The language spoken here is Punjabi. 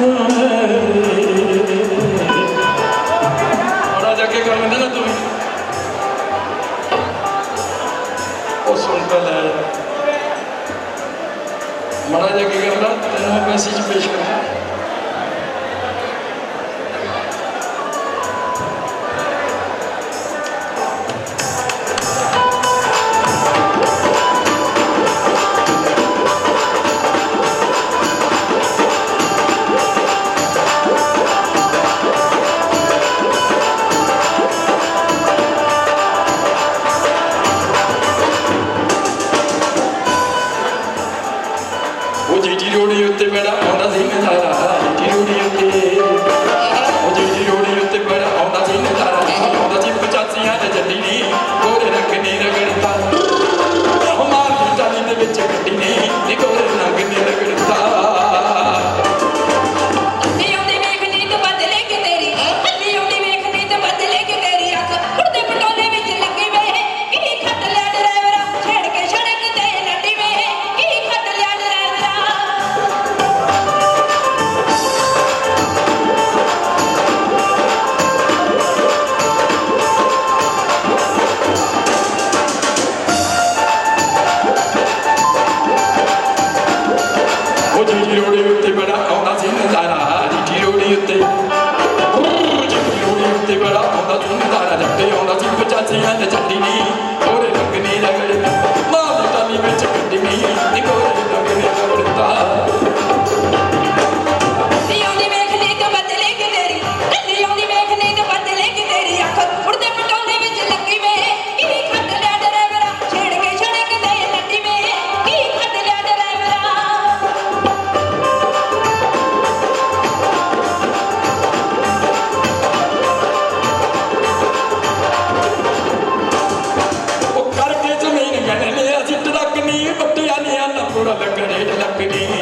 ਥੋੜਾ ਜਿਹਾ ਅੱਗੇ ਕਰਨ ਦੇ ਨਾ ਤੂੰ ਉਹ ਸੁਣ ਕੇ ਲੈ ਮੜਾ ਜਿਹਾ ਕੀ ਕਰਦਾ ਤੈਨੂੰ ਮੈਸੇਜ ਪੇਸ਼ ਕਰਦਾ 自力量に言ってから同じ目だな咱的战地。happening.